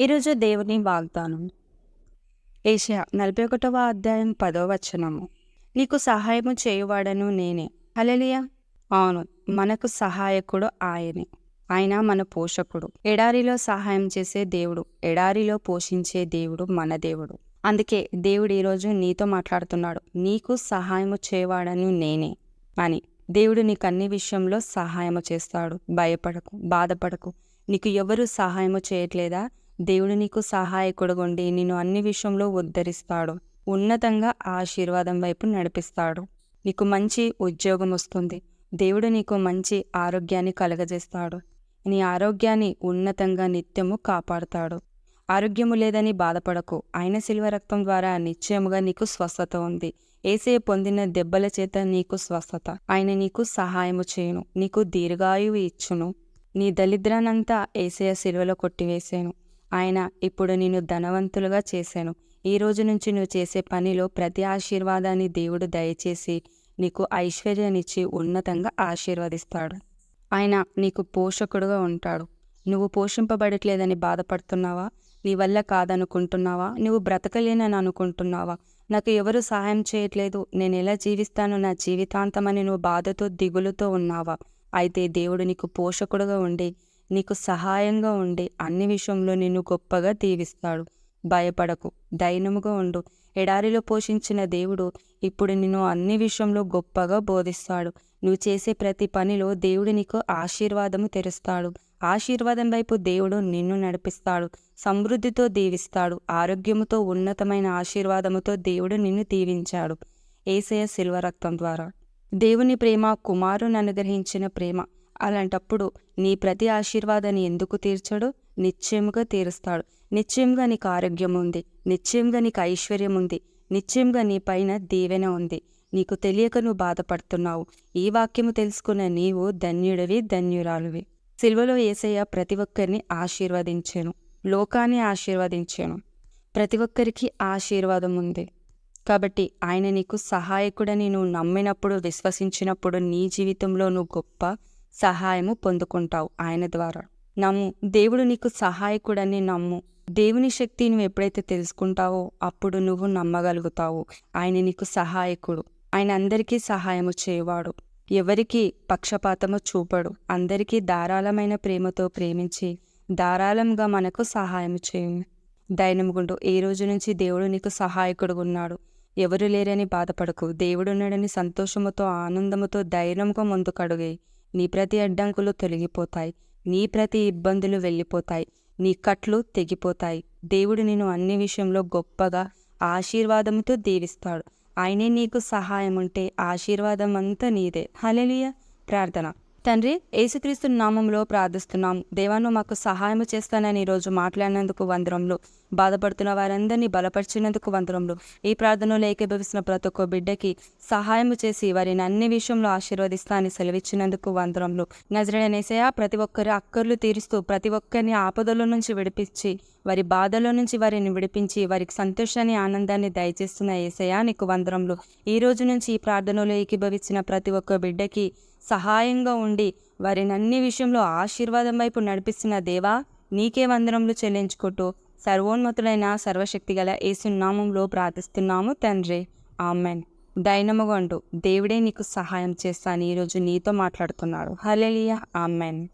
ఈరోజు దేవుని వాగ్దానం. ఏషియా నలభై ఒకటవ అధ్యాయం పదో వచనము. నీకు సహాయము చేయువాడను నేనే. హల్లెలూయా. అవును మనకు సహాయకుడు ఆయనే. ఆయన మన పోషకుడు. ఎడారిలో సహాయం చేసే దేవుడు ఎడారిలో పోషించే దేవుడు మన దేవుడు. అందుకే దేవుడు ఈరోజు నీతో మాట్లాడుతున్నాడు. నీకు సహాయము చేయవాడను నేనే అని. దేవుడు నీకు అన్ని విషయంలో సహాయము చేస్తాడు. భయపడకు బాధపడకు. నీకు ఎవరు సహాయము చేయట్లేదా? దేవుడు నీకు సహాయకుడుగుండి. నిన్ను అన్ని విషయంలో ఉద్ధరిస్తాడు. ఉన్నతంగా ఆశీర్వాదం వైపు నడిపిస్తాడు. నీకు మంచి ఉద్యోగం వస్తుంది దేవుడు నీకు మంచి ఆరోగ్యాన్ని కలగజేస్తాడు. నీ ఆరోగ్యాన్ని ఉన్నతంగా నిత్యము కాపాడుతాడు. ఆరోగ్యము లేదని బాధపడకు. ఆయన శిల్వ రక్తం ద్వారా నిశ్చయముగా నీకు స్వస్థత ఉంది. ఏసే పొందిన దెబ్బల చేత నీకు స్వస్థత. ఆయన నీకు సహాయము చేయును. నీకు దీర్ఘాయువు ఇచ్చును. నీ దరిద్రానంతా ఏసయ శిలువలో కొట్టివేశాను ఆయన ఇప్పుడు నిన్ను ధనవంతులుగా చేశాను. ఈ రోజు నుంచి నువ్వు చేసే పనిలో ప్రతి ఆశీర్వాదాన్ని దేవుడు దయచేసి నీకు ఐశ్వర్యాన్నిచ్చి ఉన్నతంగా ఆశీర్వదిస్తాడు. ఆయన నీకు పోషకుడుగా ఉంటాడు. నువ్వు పోషింపబడట్లేదని బాధపడుతున్నావా? నీ వల్ల కాదనుకుంటున్నావా? నువ్వు బ్రతకలేనని అనుకుంటున్నావా? నాకు ఎవరు సహాయం చేయట్లేదు. నేను ఎలా జీవిస్తాను? నా జీవితాంతమని నువ్వు బాధతో దిగులుతో ఉన్నావా? అయితే దేవుడు నీకు పోషకుడుగా ఉండి నీకు సహాయంగా ఉండి అన్ని విషయంలో నిన్ను గొప్పగా దీవిస్తాడు. భయపడకు దైనముగా ఉండు. ఎడారిలో పోషించిన దేవుడు ఇప్పుడు నిన్ను అన్ని విషయంలో గొప్పగా బోధిస్తాడు. నువ్వు చేసే ప్రతి పనిలో దేవుడు నీకు ఆశీర్వాదము తెరుస్తాడు. ఆశీర్వాదం వైపు దేవుడు నిన్ను నడిపిస్తాడు. సమృద్ధితో దీవిస్తాడు. ఆరోగ్యముతో ఉన్నతమైన ఆశీర్వాదముతో దేవుడు నిన్ను దీవించాడు. ఏసయ శిల్వ రక్తం ద్వారా. దేవుని ప్రేమ కుమారుని అనుగ్రహించిన ప్రేమ. అలాంటప్పుడు నీ ప్రతి ఆశీర్వాదాన్ని ఎందుకు తీర్చడు? నిశ్చయముగా తీరుస్తాడు. నిశ్చయంగా నీకు ఆరోగ్యం ఉంది. నిశ్చయంగా నీకు ఐశ్వర్యం ఉంది. నిశ్చయంగా నీ పైన దీవెన ఉంది. నీకు తెలియక నువ్వు బాధపడుతున్నావు. ఈ వాక్యము తెలుసుకున్న నీవు ధన్యుడివి ధన్యురాలువి. సిల్వలో ఏసయ్య ప్రతి ఒక్కరిని ఆశీర్వదించాను. లోకాన్ని ఆశీర్వదించాను. ప్రతి ఒక్కరికి ఆశీర్వాదం ఉంది. కాబట్టి ఆయన నీకు సహాయకుడని నువ్వు నమ్మినప్పుడు విశ్వసించినప్పుడు నీ జీవితంలో నువ్వు గొప్ప సహాయము పొందుకుంటావు ఆయన ద్వారా. నమ్ము దేవుడు నీకు సహాయకుడని నమ్ము. దేవుని శక్తి నువ్వు ఎప్పుడైతే తెలుసుకుంటావో అప్పుడు నువ్వు నమ్మగలుగుతావు. ఆయన నీకు సహాయకుడు. ఆయన అందరికీ సహాయము చేయవాడు. ఎవరికి పక్షపాతము చూపడు. అందరికీ ధారాళమైన ప్రేమతో ప్రేమించి ధారాళంగా మనకు సహాయం చేయము. దైనముగుండు ఏ రోజు నుంచి దేవుడు నీకు సహాయకుడు ఉన్నాడు? ఎవరు లేరని బాధపడకు. దేవుడున్నాడని సంతోషముతో ఆనందముతో ధైర్యంగా ముందుకడుగే నీ ప్రతి అడ్డంకులు తొలగిపోతాయి. నీ ప్రతి ఇబ్బందులు వెళ్ళిపోతాయి. నీ కట్లు తెగిపోతాయి. దేవుడు నేను అన్ని విషయంలో గొప్పగా ఆశీర్వాదంతో దీవిస్తాడు. ఆయనే నీకు సహాయం ఉంటే ఆశీర్వాదం అంతా నీదే. హలెలియ ప్రార్థన. తండ్రి యేసుక్రీస్తు నామంలో ప్రార్థిస్తున్నాం. దేవాను మాకు సహాయం చేస్తానని ఈరోజు మాట్లాడినందుకు వందరంలో బాధపడుతున్న వారందరినీ బలపరిచినందుకు వందరంలో ఈ ప్రార్థనలో ఏకీభవిస్తున్న ప్రతి ఒక్క బిడ్డకి సహాయం చేసి వారిని అన్ని విషయంలో ఆశీర్వదిస్తానని సెలవిచ్చినందుకు వందరంలో నజరడనేసయ ప్రతి ఒక్కరి అక్కర్లు తీరుస్తూ ప్రతి ఒక్కరిని ఆపదల నుంచి విడిపించి వారి బాధలో నుంచి వారిని విడిపించి వారికి సంతోషాన్ని ఆనందాన్ని దయచేస్తున్న ఏసయా నీకు వందరంలో ఈ రోజు నుంచి ఈ ప్రార్థనలో ఏకీభవించిన ప్రతి ఒక్క బిడ్డకి సహాయంగా ఉండి వారిని అన్ని విషయంలో ఆశీర్వాదం వైపు నడిపిస్తున్న దేవా నీకే వందనములు చెల్లించుకుంటూ సర్వోన్నతులైన సర్వశక్తి గల ఏసునామంలో ప్రార్థిస్తున్నాము తండ్రి. ఆమెన్. డైనముగా అంటూ దేవుడే నీకు సహాయం చేస్తాను. ఈరోజు నీతో మాట్లాడుతున్నాడు. Hallelujah amen.